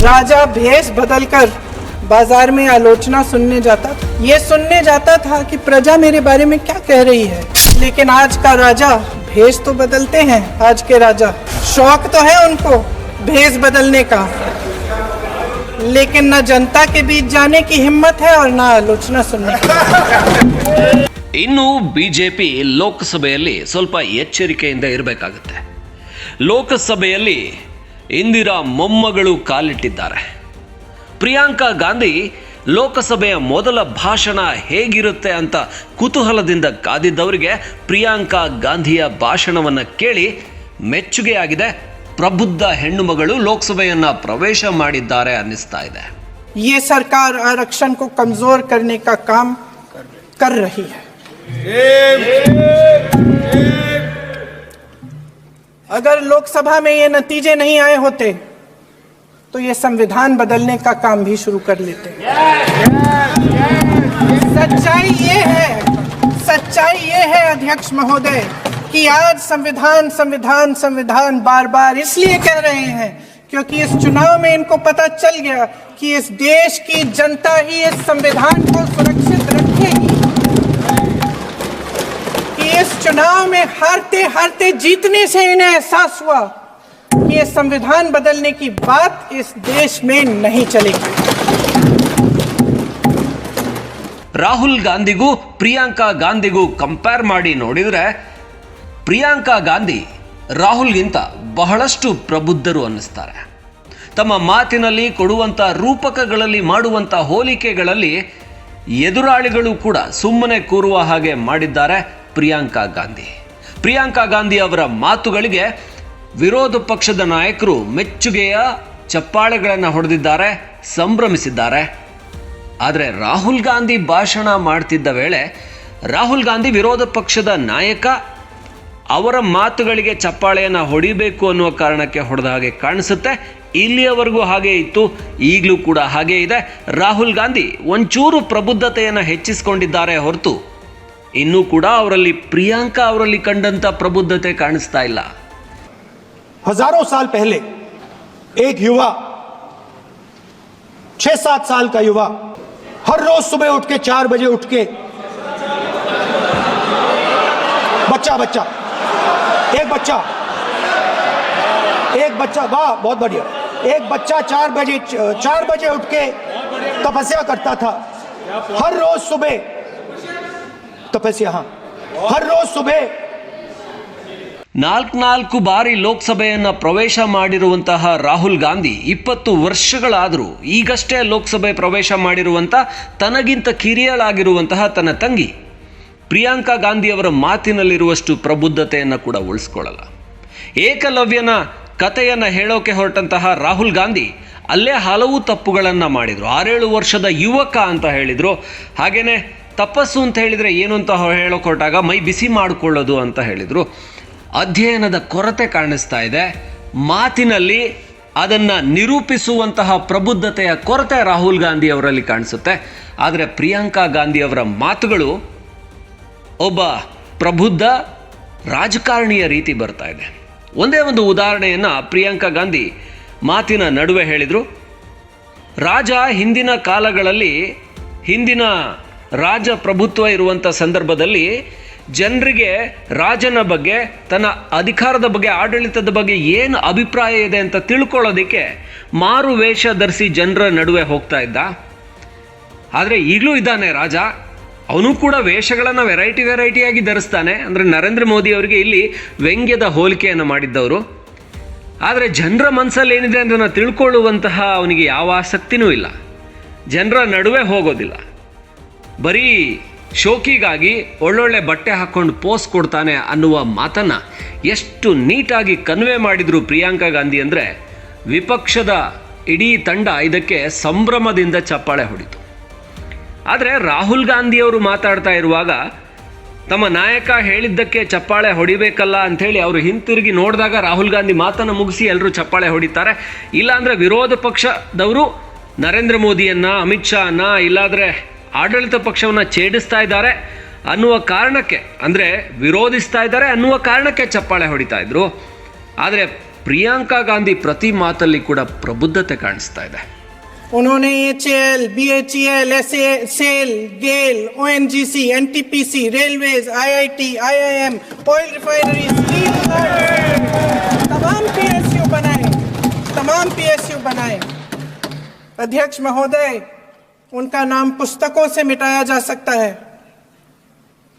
राजा भेष बदलकर बाजार में आलोचना सुनने जाता था ये सुनने जाता था कि प्रजा मेरे बारे में क्या कह रही है लेकिन आज का राजा भेष तो बदलते हैं आज के राजा शौक तो है उनको भेष बदलने का लेकिन न जनता के बीच जाने की हिम्मत है और न आलोचना सुनने की ಇನ್ನು ಬಿಜೆಪಿ ಲೋಕಸಭೆಯಲ್ಲಿ ಸ್ವಲ್ಪ ಎಚ್ಚರಿಕೆಯಿಂದ ಇರಬೇಕಾಗುತ್ತೆ ಲೋಕಸಭೆಯಲ್ಲಿ ಇಂದಿರಾ ಮೊಮ್ಮಗಳು ಕಾಲಿಟ್ಟಿದ್ದಾರೆ ಪ್ರಿಯಾಂಕಾ ಗಾಂಧಿ ಲೋಕಸಭೆಯ ಮೊದಲ ಭಾಷಣ ಹೇಗಿರುತ್ತೆ ಅಂತ ಕುತೂಹಲದಿಂದ ಕಾದಿದ್ದವರಿಗೆ ಪ್ರಿಯಾಂಕಾ ಗಾಂಧಿಯ ಭಾಷಣವನ್ನು ಕೇಳಿ ಮೆಚ್ಚುಗೆಯಾಗಿದೆ ಪ್ರಬುದ್ಧ ಹೆಣ್ಣು ಮಗಳು ಲೋಕಸಭೆಯನ್ನ ಪ್ರವೇಶ ಮಾಡಿದ್ದಾರೆ ಅನ್ನಿಸ್ತಾ ಇದೆ ये सरकार आरक्षण को कमजोर करने का काम कर रही है अगर लोकसभा में ये नतीजे नहीं आए होते तो ये संविधान बदलने का काम भी शुरू कर लेते। सच्चाई ये है, सच्चाई ये है, अध्यक्ष महोदय, कि आज संविधान संविधान संविधान बार बार इसलिए कह रहे हैं, क्योंकि इस चुनाव में इनको पता चल गया कि इस देश की जनता ही इस संविधान को चुनाव में हारते हारते जीतने से इन्हें एहसास हुआ कि ये संविधान बदलने की बात इस देश में नहीं चलेगी ರಾಹುಲ್ ಗಾಂಧಿಗೂ ಪ್ರಿಯಾಂಕಾ ಗಾಂಧಿಗೂ ಕಂಪೇರ್ ಮಾಡಿ ನೋಡಿದರೆ ಪ್ರಿಯಾಂಕಾ ಗಾಂಧಿ ರಾಹುಲ್ಗಿಂತ ಬಹಳಷ್ಟು ಪ್ರಬುದ್ಧರು ಅನ್ನಿಸ್ತಾರೆ ತಮ್ಮ ಮಾತಿನಲ್ಲಿ ಕೊಡುವಂಥ ರೂಪಕಗಳಲ್ಲಿ ಮಾಡುವಂಥ ಹೋಲಿಕೆಗಳಲ್ಲಿ ಎದುರಾಳಿಗಳು ಕೂಡ ಸುಮ್ಮನೆ ಕೂರುವ ಹಾಗೆ ಮಾಡಿದ್ದಾರೆ ಪ್ರಿಯಾಂಕಾ ಗಾಂಧಿ. ಪ್ರಿಯಾಂಕಾ ಗಾಂಧಿ ಅವರ ಮಾತುಗಳಿಗೆ ವಿರೋಧ ಪಕ್ಷದ ನಾಯಕರು ಮೆಚ್ಚುಗೆಯ ಚಪ್ಪಾಳೆಗಳನ್ನು ಹೊಡೆದಿದ್ದಾರೆ, ಸಂಭ್ರಮಿಸಿದ್ದಾರೆ. ಆದರೆ ರಾಹುಲ್ ಗಾಂಧಿ ಭಾಷಣ ಮಾಡ್ತಿದ್ದ ವೇಳೆ ರಾಹುಲ್ ಗಾಂಧಿ ವಿರೋಧ ಪಕ್ಷದ ನಾಯಕ ಅವರ ಮಾತುಗಳಿಗೆ ಚಪ್ಪಾಳೆಯನ್ನು ಹೊಡಿಬೇಕು ಅನ್ನುವ ಕಾರಣಕ್ಕೆ ಹೊಡೆದ ಹಾಗೆ ಕಾಣಿಸುತ್ತೆ. ಇಲ್ಲಿಯವರೆಗೂ ಹಾಗೆ ಇತ್ತು, ಈಗಲೂ ಕೂಡ ಹಾಗೆ ಇದೆ. ರಾಹುಲ್ ಗಾಂಧಿ ಒಂಚೂರು ಪ್ರಬುದ್ಧತೆಯನ್ನು ಹೆಚ್ಚಿಸಿಕೊಂಡಿದ್ದಾರೆ ಹೊರತು ಇನ್ನೂ ಕೂಡ ಅವರಲ್ಲಿ ಪ್ರಿಯಾಂಕಾ ಅವರಲ್ಲಿ ಕಂಡಂಥ ಪ್ರಬುದ್ಧತೆ ಕಾಣಿಸ್ತಾ ಇಲ್ಲ हजारों साल पहले एक युवा छह सात साल का युवा हर रोज सुबह उठ के चार बजे उठ के बच्चा बच्चा एक बच्चा एक बच्चा वाह बहुत बढ़िया एक बच्चा चार बजे चार बजे उठ के तपस्या करता था हर रोज सुबह ತಪಸ್ಯ ಹರ್ ರೋಜ್ ಸುಬೇ ನಾಲ್ಕು ಬಾರಿ ಲೋಕಸಭೆಯನ್ನ ಪ್ರವೇಶ ಮಾಡಿರುವಂತಹ ರಾಹುಲ್ ಗಾಂಧಿ ಇಪ್ಪತ್ತು ವರ್ಷಗಳಾದರೂ ಈಗಷ್ಟೇ ಲೋಕಸಭೆ ಪ್ರವೇಶ ಮಾಡಿರುವಂಥ ತನಗಿಂತ ಕಿರಿಯಳಾಗಿರುವಂತಹ ತನ್ನ ತಂಗಿ ಪ್ರಿಯಾಂಕಾ ಗಾಂಧಿಯವರ ಮಾತಿನಲ್ಲಿರುವಷ್ಟು ಪ್ರಬುದ್ಧತೆಯನ್ನು ಕೂಡ ಉಳಿಸ್ಕೊಳ್ಳಲ್ಲ. ಏಕಲವ್ಯನ ಕಥೆಯನ್ನು ಹೇಳೋಕೆ ಹೊರಟಂತಹ ರಾಹುಲ್ ಗಾಂಧಿ ಅಲ್ಲೇ ಹಲವು ತಪ್ಪುಗಳನ್ನು ಮಾಡಿದರು. ಆರೇಳು ವರ್ಷದ ಯುವಕ ಅಂತ ಹೇಳಿದರು. ಹಾಗೆಯೇ ತಪಸ್ಸು ಅಂತ ಹೇಳಿದರೆ ಏನು ಅಂತ ಹೇಳಿಕೊಟ್ಟಾಗ ಮೈ ಬಿಸಿ ಮಾಡಿಕೊಳ್ಳೋದು ಅಂತ ಹೇಳಿದರು. ಅಧ್ಯಯನದ ಕೊರತೆ ಕಾಣಿಸ್ತಾ ಇದೆ. ಮಾತಿನಲ್ಲಿ ಅದನ್ನು ನಿರೂಪಿಸುವಂತಹ ಪ್ರಬುದ್ಧತೆಯ ಕೊರತೆ ರಾಹುಲ್ ಗಾಂಧಿ ಅವರಲ್ಲಿ ಕಾಣಿಸುತ್ತೆ. ಆದರೆ ಪ್ರಿಯಾಂಕಾ ಗಾಂಧಿ ಅವರ ಮಾತುಗಳು ಒಬ್ಬ ಪ್ರಬುದ್ಧ ರಾಜಕಾರಣಿಯ ರೀತಿ ಬರ್ತಾ ಇದೆ. ಒಂದೇ ಒಂದು ಉದಾಹರಣೆಯನ್ನು ಪ್ರಿಯಾಂಕಾ ಗಾಂಧಿ ಮಾತಿನ ನಡುವೆ ಹೇಳಿದರು. ರಾಜ ಹಿಂದಿನ ಕಾಲಗಳಲ್ಲಿ ಹಿಂದಿನ ರಾಜ ಪ್ರಭುತ್ವ ಇರುವಂಥ ಸಂದರ್ಭದಲ್ಲಿ ಜನರಿಗೆ ರಾಜನ ಬಗ್ಗೆ, ತನ್ನ ಅಧಿಕಾರದ ಬಗ್ಗೆ, ಆಡಳಿತದ ಬಗ್ಗೆ ಏನು ಅಭಿಪ್ರಾಯ ಇದೆ ಅಂತ ತಿಳ್ಕೊಳ್ಳೋದಕ್ಕೆ ಮಾರು ವೇಷ ಧರಿಸಿ ಜನರ ನಡುವೆ ಹೋಗ್ತಾ ಇದ್ದ. ಆದರೆ ಈಗಲೂ ಇದ್ದಾನೆ ರಾಜ. ಅವನು ಕೂಡ ವೇಷಗಳನ್ನು ವೆರೈಟಿ ವೆರೈಟಿಯಾಗಿ ಧರಿಸ್ತಾನೆ. ಅಂದರೆ ನರೇಂದ್ರ ಮೋದಿ ಅವರಿಗೆ ಇಲ್ಲಿ ವ್ಯಂಗ್ಯದ ಹೋಲಿಕೆಯನ್ನು ಮಾಡಿದ್ದವರು. ಆದರೆ ಜನರ ಮನಸ್ಸಲ್ಲಿ ಏನಿದೆ ಅದನ್ನು ತಿಳ್ಕೊಳ್ಳುವಂತಹ ಅವನಿಗೆ ಯಾವ ಆಸಕ್ತಿನೂ ಇಲ್ಲ. ಜನರ ನಡುವೆ ಹೋಗೋದಿಲ್ಲ. ಬರೀ ಶೋಕಿಗಾಗಿ ಒಳ್ಳೊಳ್ಳೆ ಬಟ್ಟೆ ಹಾಕ್ಕೊಂಡು ಪೋಸ್ ಕೊಡ್ತಾನೆ ಅನ್ನುವ ಮಾತನ್ನು ಎಷ್ಟು ನೀಟಾಗಿ ಕನ್ವೆ ಮಾಡಿದರು ಪ್ರಿಯಾಂಕಾ ಗಾಂಧಿ ಅಂದರೆ ವಿಪಕ್ಷದ ಇಡೀ ತಂಡ ಇದಕ್ಕೆ ಸಂಭ್ರಮದಿಂದ ಚಪ್ಪಾಳೆ ಹೊಡಿತು. ಆದರೆ ರಾಹುಲ್ ಗಾಂಧಿಯವರು ಮಾತಾಡ್ತಾ ಇರುವಾಗ ತಮ್ಮ ನಾಯಕ ಹೇಳಿದ್ದಕ್ಕೆ ಚಪ್ಪಾಳೆ ಹೊಡಿಬೇಕಲ್ಲ ಅಂಥೇಳಿ ಅವರು ಹಿಂತಿರುಗಿ ನೋಡಿದಾಗ ರಾಹುಲ್ ಗಾಂಧಿ ಮಾತನ್ನು ಮುಗಿಸಿ ಎಲ್ಲರೂ ಚಪ್ಪಾಳೆ ಹೊಡಿತಾರೆ. ಇಲ್ಲಾಂದರೆ ವಿರೋಧ ಪಕ್ಷದವರು ನರೇಂದ್ರ ಮೋದಿಯನ್ನು, ಅಮಿತ್ ಶಾ ಅನ್ನ, ಇಲ್ಲಾಂದರೆ ಆಡಳಿತ ಪಕ್ಷವನ್ನು ಛೇಡಿಸ್ತಾ ಇದ್ದಾರೆ ಅನ್ನುವ ಕಾರಣಕ್ಕೆ ಅಂದರೆ ವಿರೋಧಿಸ್ತಾ ಇದ್ದಾರೆ ಅನ್ನುವ ಕಾರಣಕ್ಕೆ ಚಪ್ಪಾಳೆ ಹೊಡಿತಾ ಇದ್ರು ಆದರೆ ಪ್ರಿಯಾಂಕಾ ಗಾಂಧಿ ಪ್ರತಿ ಮಾತಲ್ಲಿ ಕೂಡ ಪ್ರಬುದ್ಧತೆ ಕಾಣಿಸ್ತಾ ಇದೆ उन्होंने H L B H L S SAIL GAIL O N G C N T P C railways I I T I I M oil refineries तमाम पी एस यू बनाए तमाम पी एस यू बनाए अध्यक्ष महोदय उनका नाम पुस्तकों से मिटाया जा सकता है।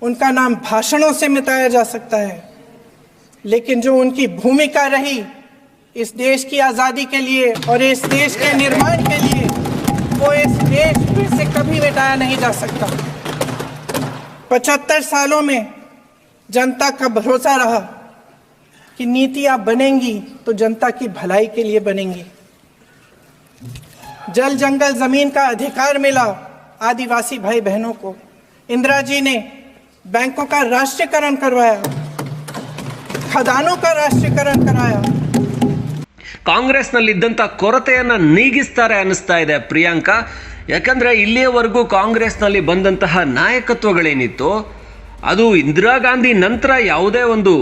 उनका नाम भाषणों से मिटाया जा सकता है। लेकिन जो उनकी भूमिका रही इस देश की आज़ादी के लिए और इस देश के निर्माण के लिए, वो इस देश से कभी मिटाया नहीं जा सकता। पचहत्तर सालों में जनता का भरोसा रहा कि नीतियाँ बनेंगी तो जनता की भलाई के लिए बनेंगी। जल जंगल जमीन का अधिकार मिला आदिवासी भाई बहनों को इंदिरा जी ने बैंकों का राष्ट्रीयकरण करवाया खदानों का राष्ट्रीयकरण कराया ಕಾಂಗ್ರೆಸ್ನಲ್ಲಿದ್ದಂಥ ಕೊರತೆಯನ್ನು ನೀಗಿಸ್ತಾರೆ ಅನ್ನಿಸ್ತಾ ಇದೆ ಪ್ರಿಯಾಂಕಾ ಯಾಕಂದರೆ ಇಲ್ಲಿಯವರೆಗೂ ಕಾಂಗ್ರೆಸ್ನಲ್ಲಿ ಬಂದಂತಹ ನಾಯಕತ್ವಗಳೇನಿತ್ತು ಅದು ಇಂದಿರಾ ಗಾಂಧಿ ನಂತರ ಯಾವುದೇ ಒಂದು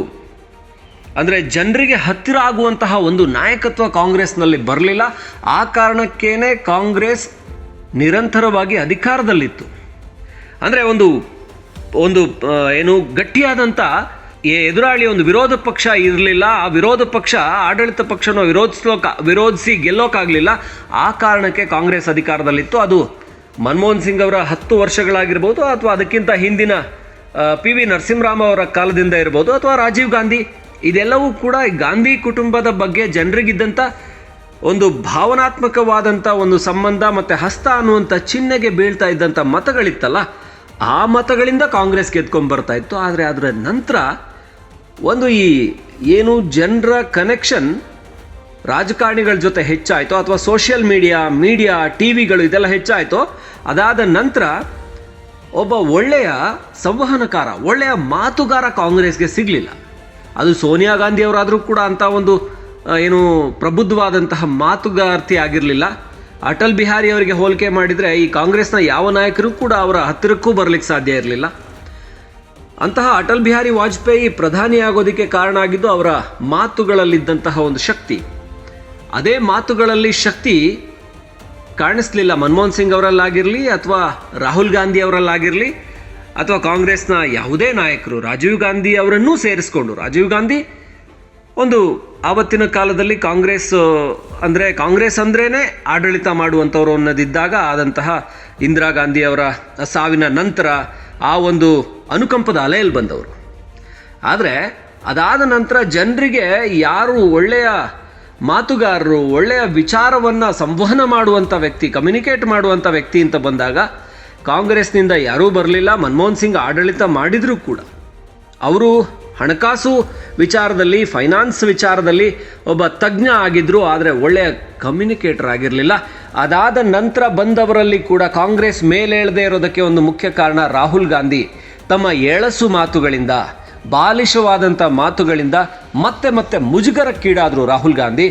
ಅಂದರೆ ಜನರಿಗೆ ಹತ್ತಿರ ಆಗುವಂತಹ ಒಂದು ನಾಯಕತ್ವ ಕಾಂಗ್ರೆಸ್ನಲ್ಲಿ ಬರಲಿಲ್ಲ. ಆ ಕಾರಣಕ್ಕೇನೆ ಕಾಂಗ್ರೆಸ್ ನಿರಂತರವಾಗಿ ಅಧಿಕಾರದಲ್ಲಿತ್ತು. ಅಂದರೆ ಒಂದು ಒಂದು ಏನು ಗಟ್ಟಿಯಾದಂಥ ಎದುರಾಳಿ ಒಂದು ವಿರೋಧ ಪಕ್ಷ ಇರಲಿಲ್ಲ. ಆ ವಿರೋಧ ಪಕ್ಷ, ಆಡಳಿತ ಪಕ್ಷನ ವಿರೋಧಿಸ್ಲೋಕ, ವಿರೋಧಿಸಿ ಗೆಲ್ಲೋಕ್ಕಾಗಲಿಲ್ಲ ಆ ಕಾರಣಕ್ಕೆ ಕಾಂಗ್ರೆಸ್ ಅಧಿಕಾರದಲ್ಲಿತ್ತು. ಅದು ಮನಮೋಹನ್ ಸಿಂಗ್ ಅವರ ಹತ್ತು ವರ್ಷಗಳಾಗಿರ್ಬೋದು ಅಥವಾ ಅದಕ್ಕಿಂತ ಹಿಂದಿನ ಪಿ ವಿ ನರಸಿಂಹರಾಮ ಅವರ ಕಾಲದಿಂದ ಇರ್ಬೋದು ಅಥವಾ ರಾಜೀವ್ ಗಾಂಧಿ ಇದೆಲ್ಲವೂ ಕೂಡ ಗಾಂಧಿ ಕುಟುಂಬದ ಬಗ್ಗೆ ಜನರಿಗಿದ್ದಂಥ ಒಂದು ಭಾವನಾತ್ಮಕವಾದಂಥ ಒಂದು ಸಂಬಂಧ ಮತ್ತು ಹಸ್ತ ಅನ್ನುವಂಥ ಚಿಹ್ನೆಗೆ ಬೀಳ್ತಾ ಇದ್ದಂಥ ಮತಗಳಿತ್ತಲ್ಲ, ಆ ಮತಗಳಿಂದ ಕಾಂಗ್ರೆಸ್ ಗೆದ್ಕೊಂಡು ಬರ್ತಾ ಇತ್ತು. ಆದರೆ ಅದರ ನಂತರ ಒಂದು ಈ ಏನು ಜನರ ಕನೆಕ್ಷನ್ ರಾಜಕಾರಣಿಗಳ ಜೊತೆ ಹೆಚ್ಚಾಯಿತು ಅಥವಾ ಸೋಷಿಯಲ್ ಮೀಡಿಯಾ ಮೀಡಿಯಾ ಟಿ ವಿಗಳು ಇದೆಲ್ಲ ಹೆಚ್ಚಾಯಿತು, ಅದಾದ ನಂತರ ಒಬ್ಬ ಒಳ್ಳೆಯ ಸಂವಹನಕಾರ, ಒಳ್ಳೆಯ ಮಾತುಗಾರ ಕಾಂಗ್ರೆಸ್ಗೆ ಸಿಗಲಿಲ್ಲ. ಅದು ಸೋನಿಯಾ ಗಾಂಧಿ ಅವರಾದರೂ ಕೂಡ ಅಂಥ ಒಂದು ಏನು ಪ್ರಬುದ್ಧವಾದಂತಹ ಮಾತುಗಾರ್ತಿ ಆಗಿರಲಿಲ್ಲ. ಅಟಲ್ ಬಿಹಾರಿ ಅವರಿಗೆ ಹೋಲಿಕೆ ಮಾಡಿದರೆ ಈ ಕಾಂಗ್ರೆಸ್ನ ಯಾವ ನಾಯಕರು ಕೂಡ ಅವರ ಹತ್ತಿರಕ್ಕೂ ಬರಲಿಕ್ಕೆ ಸಾಧ್ಯ ಇರಲಿಲ್ಲ. ಅಂತಹ ಅಟಲ್ ಬಿಹಾರಿ ವಾಜಪೇಯಿ ಪ್ರಧಾನಿ ಆಗೋದಕ್ಕೆ ಕಾರಣ ಆಗಿದ್ದು ಅವರ ಮಾತುಗಳಲ್ಲಿದ್ದಂತಹ ಒಂದು ಶಕ್ತಿ. ಅದೇ ಮಾತುಗಳಲ್ಲಿ ಶಕ್ತಿ ಕಾಣಿಸ್ಲಿಲ್ಲ ಮನಮೋಹನ್ ಸಿಂಗ್ ಅವರಲ್ಲಾಗಿರಲಿ ಅಥವಾ ರಾಹುಲ್ ಗಾಂಧಿ ಅವರಲ್ಲಾಗಿರಲಿ. ಅಥವಾ ಕಾಂಗ್ರೆಸ್ನ ಯಾವುದೇ ನಾಯಕರು ರಾಜೀವ್ ಗಾಂಧಿ ಅವರನ್ನೂ ಸೇರಿಸ್ಕೊಂಡು, ರಾಜೀವ್ ಗಾಂಧಿ ಒಂದು ಆವತ್ತಿನ ಕಾಲದಲ್ಲಿ ಕಾಂಗ್ರೆಸ್, ಅಂದರೆ ಕಾಂಗ್ರೆಸ್ ಅಂದ್ರೇ ಆಡಳಿತ ಮಾಡುವಂಥವ್ರು ಅನ್ನೋದಿದ್ದಾಗ ಆದಂತಹ ಇಂದಿರಾ ಗಾಂಧಿ ಅವರ ಸಾವಿನ ನಂತರ ಆ ಒಂದು ಅನುಕಂಪದ ಅಲೆಯಲ್ಲಿ ಬಂದವರು. ಆದರೆ ಅದಾದ ನಂತರ ಜನರಿಗೆ ಯಾರು ಒಳ್ಳೆಯ ಮಾತುಗಾರರು, ಒಳ್ಳೆಯ ವಿಚಾರವನ್ನು ಸಂವಹನ ಮಾಡುವಂಥ ವ್ಯಕ್ತಿ ಕಮ್ಯುನಿಕೇಟ್ ಮಾಡುವಂಥ ವ್ಯಕ್ತಿ ಅಂತ ಬಂದಾಗ ಕಾಂಗ್ರೆಸ್ನಿಂದ ಯಾರೂ ಬರಲಿಲ್ಲ, ಮನಮೋಹನ್ ಸಿಂಗ್ ಆಡಳಿತ ಮಾಡಿದರೂ ಕೂಡ. ಅವರು ಹಣಕಾಸು ವಿಚಾರದಲ್ಲಿ, ಫೈನಾನ್ಸ್ ವಿಚಾರದಲ್ಲಿ ಒಬ್ಬ ತಜ್ಞ ಆಗಿದ್ದರು ಆದರೆ ಒಳ್ಳೆಯ ಕಮ್ಯುನಿಕೇಟರ್ ಆಗಿರಲಿಲ್ಲ. ಅದಾದ ನಂತರ ಬಂದವರಲ್ಲಿ ಕೂಡ ಕಾಂಗ್ರೆಸ್ ಮೇಲೇಳದೆ ಇರೋದಕ್ಕೆ ಒಂದು ಮುಖ್ಯ ಕಾರಣ ರಾಹುಲ್ ಗಾಂಧಿ. ತಮ್ಮ ಎಳಸು ಮಾತುಗಳಿಂದ ಬಾಲಿಶವಾದಂಥ ಮಾತುಗಳಿಂದ ಮತ್ತೆ ಮತ್ತೆ ಮುಜುಗರಕ್ಕೀಡಾದರು ರಾಹುಲ್ ಗಾಂಧಿ.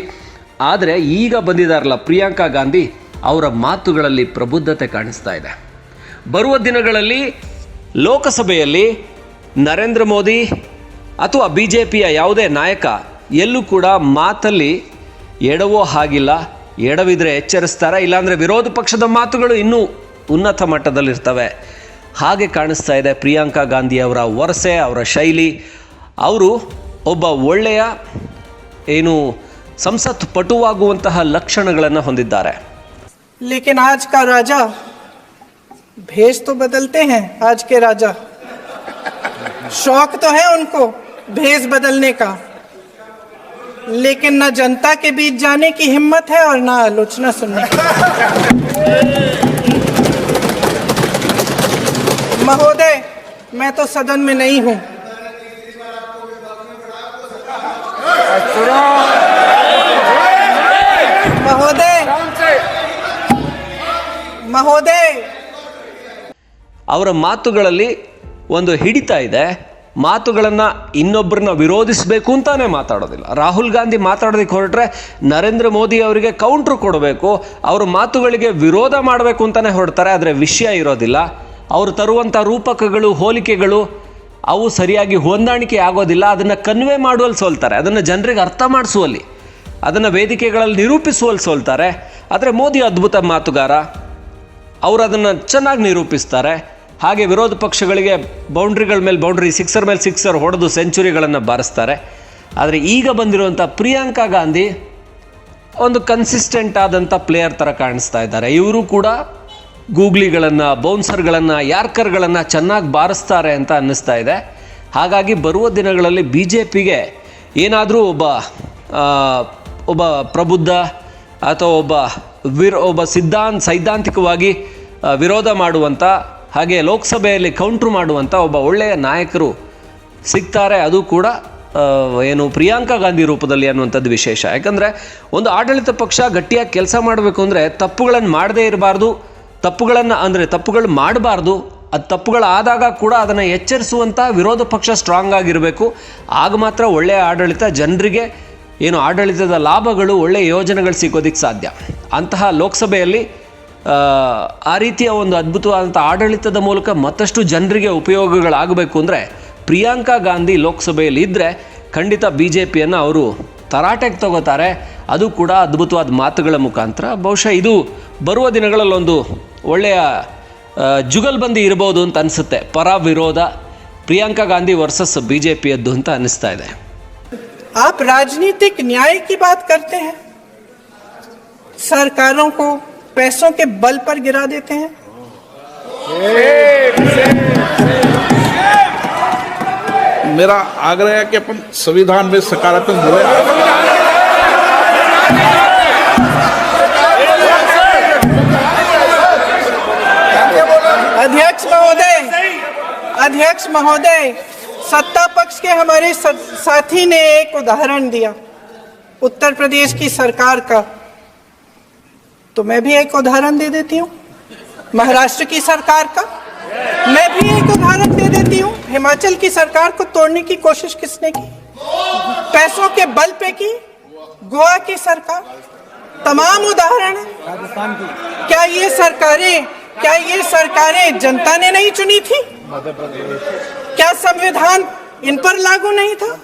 ಆದರೆ ಈಗ ಬಂದಿದ್ದಾರಲ್ಲ ಪ್ರಿಯಾಂಕಾ ಗಾಂಧಿ, ಅವರ ಮಾತುಗಳಲ್ಲಿ ಪ್ರಬುದ್ಧತೆ ಕಾಣಿಸ್ತಾ ಇದೆ. ಬರುವ ದಿನಗಳಲ್ಲಿ ಲೋಕಸಭೆಯಲ್ಲಿ ನರೇಂದ್ರ ಮೋದಿ ಅಥವಾ ಬಿ ಜೆ ಪಿಯ ಯಾವುದೇ ನಾಯಕ ಎಲ್ಲೂ ಕೂಡ ಮಾತಲ್ಲಿ ಎಡವೋ ಹಾಗಿಲ್ಲ ಎಡವಿದ್ರೆ ಎಚ್ಚರಿಸ್ತಾರೆ ಇಲ್ಲಾಂದರೆ ವಿರೋಧ ಪಕ್ಷದ ಮಾತುಗಳು ಇನ್ನೂ ಉನ್ನತ ಮಟ್ಟದಲ್ಲಿರ್ತವೆ ಹಾಗೆ ಕಾಣಿಸ್ತಾ ಇದೆ ಪ್ರಿಯಾಂಕಾ ಗಾಂಧಿ ಅವರ ವರಸೆ ಅವರ ಶೈಲಿ ಅವರು ಒಬ್ಬ ಒಳ್ಳೆಯ ಏನು ಸಂಸತ್ ಪಟುವಾಗುವಂತಹ ಲಕ್ಷಣಗಳನ್ನು ಹೊಂದಿದ್ದಾರೆ लेकिन आज का राजा भेष तो बदलते हैं आज के राजा। शौक तो है उनको भेष बदलने का। लेकिन न जनता के बीच जाने की हिम्मत है और न आलोचना सुनने महोदय, मैं तो सदन में नहीं हूँ। महोदय महोदय ಅವರ ಮಾತುಗಳಲ್ಲಿ ಒಂದು ಹಿಡಿತ ಇದೆ. ಮಾತುಗಳನ್ನು ಇನ್ನೊಬ್ಬರನ್ನ ವಿರೋಧಿಸಬೇಕು ಅಂತಾನೆ ಮಾತಾಡೋದಿಲ್ಲ. ರಾಹುಲ್ ಗಾಂಧಿ ಮಾತಾಡೋದಕ್ಕೆ ಹೊರಟ್ರೆ ನರೇಂದ್ರ ಮೋದಿ ಅವರಿಗೆ ಕೌಂಟ್ರ್ ಕೊಡಬೇಕು. ಅವ್ರ ಮಾತುಗಳಿಗೆ ವಿರೋಧ ಮಾಡಬೇಕು ಅಂತಾನೆ ಹೊರಡ್ತಾರೆ. ಆದರೆ ವಿಷಯ ಇರೋದಿಲ್ಲ. ಅವರು ತರುವಂಥ ರೂಪಕಗಳು, ಹೋಲಿಕೆಗಳು ಅವು ಸರಿಯಾಗಿ ಹೊಂದಾಣಿಕೆ ಆಗೋದಿಲ್ಲ. ಅದನ್ನು ಕನ್ವೆ ಮಾಡುವಲ್ಲಿ ಸೋಲ್ತಾರೆ. ಅದನ್ನು ಜನರಿಗೆ ಅರ್ಥ ಮಾಡಿಸುವಲ್ಲಿ, ಅದನ್ನು ವೇದಿಕೆಗಳಲ್ಲಿ ನಿರೂಪಿಸುವಲ್ಲಿ ಸೋಲ್ತಾರೆ. ಆದರೆ ಮೋದಿ ಅದ್ಭುತ ಮಾತುಗಾರ. ಅವರು ಅದನ್ನು ಚೆನ್ನಾಗಿ ನಿರೂಪಿಸ್ತಾರೆ. ಹಾಗೆ ವಿರೋಧ ಪಕ್ಷಗಳಿಗೆ ಬೌಂಡ್ರಿಗಳ ಮೇಲೆ ಬೌಂಡ್ರಿ, ಸಿಕ್ಸರ್ ಮೇಲೆ ಸಿಕ್ಸರ್ ಹೊಡೆದು ಸೆಂಚುರಿಗಳನ್ನು ಬಾರಿಸ್ತಾರೆ. ಆದರೆ ಈಗ ಬಂದಿರುವಂಥ ಪ್ರಿಯಾಂಕಾ ಗಾಂಧಿ ಒಂದು ಕನ್ಸಿಸ್ಟೆಂಟ್ ಆದಂಥ ಪ್ಲೇಯರ್ ಥರ ಕಾಣಿಸ್ತಾ ಇದ್ದಾರೆ. ಇವರು ಕೂಡ ಗೂಗ್ಲಿಗಳನ್ನು, ಬೌನ್ಸರ್ಗಳನ್ನು, ಯಾರ್ಕರ್ಗಳನ್ನು ಚೆನ್ನಾಗಿ ಬಾರಿಸ್ತಾರೆ ಅಂತ ಅನ್ನಿಸ್ತಾ ಇದೆ. ಹಾಗಾಗಿ ಬರುವ ದಿನಗಳಲ್ಲಿ ಬಿ ಜೆ ಪಿಗೆ ಏನಾದರೂ ಒಬ್ಬ ಒಬ್ಬ ಪ್ರಬುದ್ಧ ಅಥವಾ ಒಬ್ಬ ವಿರ್, ಒಬ್ಬ ಸಿದ್ಧಾಂತ, ಸೈದ್ಧಾಂತಿಕವಾಗಿ ವಿರೋಧ ಮಾಡುವಂಥ ಹಾಗೆ ಲೋಕಸಭೆಯಲ್ಲಿ ಕೌಂಟ್ರು ಮಾಡುವಂಥ ಒಬ್ಬ ಒಳ್ಳೆಯ ನಾಯಕರು ಸಿಗ್ತಾರೆ. ಅದು ಕೂಡ ಏನು ಪ್ರಿಯಾಂಕಾ ಗಾಂಧಿ ರೂಪದಲ್ಲಿ ಅನ್ನುವಂಥದ್ದು ವಿಶೇಷ. ಯಾಕಂದರೆ ಒಂದು ಆಡಳಿತ ಪಕ್ಷ ಗಟ್ಟಿಯಾಗಿ ಕೆಲಸ ಮಾಡಬೇಕು ಅಂದರೆ ತಪ್ಪುಗಳನ್ನು ಮಾಡದೇ ಇರಬಾರ್ದು. ತಪ್ಪುಗಳನ್ನು ಅಂದರೆ ತಪ್ಪುಗಳು ಮಾಡಬಾರ್ದು. ಅದು ತಪ್ಪುಗಳಾದಾಗ ಕೂಡ ಅದನ್ನು ಎಚ್ಚರಿಸುವಂಥ ವಿರೋಧ ಪಕ್ಷ ಸ್ಟ್ರಾಂಗ್ ಆಗಿರಬೇಕು. ಆಗ ಮಾತ್ರ ಒಳ್ಳೆಯ ಆಡಳಿತ ಜನರಿಗೆ ಏನು ಆಡಳಿತದ ಲಾಭಗಳು ಒಳ್ಳೆಯ ಯೋಜನೆಗಳು ಸಿಗೋದಕ್ಕೆ ಸಾಧ್ಯ. ಅಂತಹ ಲೋಕಸಭೆಯಲ್ಲಿ ಆ, ಆ ರೀತಿಯ ಒಂದು ಅದ್ಭುತವಾದಂಥ ಆಡಳಿತದ ಮೂಲಕ ಮತ್ತಷ್ಟು ಜನರಿಗೆ ಉಪಯೋಗಗಳಾಗಬೇಕು ಅಂದರೆ ಪ್ರಿಯಾಂಕಾ ಗಾಂಧಿ ಲೋಕಸಭೆಯಲ್ಲಿ ಇದ್ದರೆ ಖಂಡಿತ ಬಿ ಜೆ ಪಿಯನ್ನು ಅವರು ತರಾಟೆಗೆ ತಗೋತಾರೆ ಅದು ಕೂಡ ಅದ್ಭುತವಾದ ಮಾತುಗಳ ಮುಖಾಂತರ ಬಹುಶಃ ಇದು ಬರುವ ದಿನಗಳಲ್ಲೊಂದು ಒಳ್ಳೆಯ ಆ, ಜುಗಲ್ಬಂದಿ ಇರ್ಬೋದು ಅಂತ ಅನಿಸುತ್ತೆ ಪರ ವಿರೋಧ Priyanka Gandhi versus B J ಪಿಯದ್ದು ಅಂತ ಅನ್ನಿಸ್ತಾ ಇದೆ आप राजनीतिक न्याय की बात करते हैं सरकारों को पैसों के बल पर गिरा देते हैं। मेरा आग्रह है कि अपन संविधान में सकारात्मक जुड़े अध्यक्ष महोदय अध्यक्ष महोदय सत्ता पक्ष के हमारे साथी ने एक उदाहरण दिया। उत्तर प्रदेश की सरकार का। तो मैं भी एक उदाहरण दे देती हूँ। महाराष्ट्र की सरकार का। मैं भी एक उदाहरण दे देती हूँ। हिमाचल की सरकार को तोड़ने की कोशिश किसने की? पैसों के बल पे की? गोवा की सरकार। तमाम उदाहरण। क्या ये सरकारें क्या ये सरकारें जनता ने नहीं चुनी थी? क्या संविधान इन पर लागू नहीं था?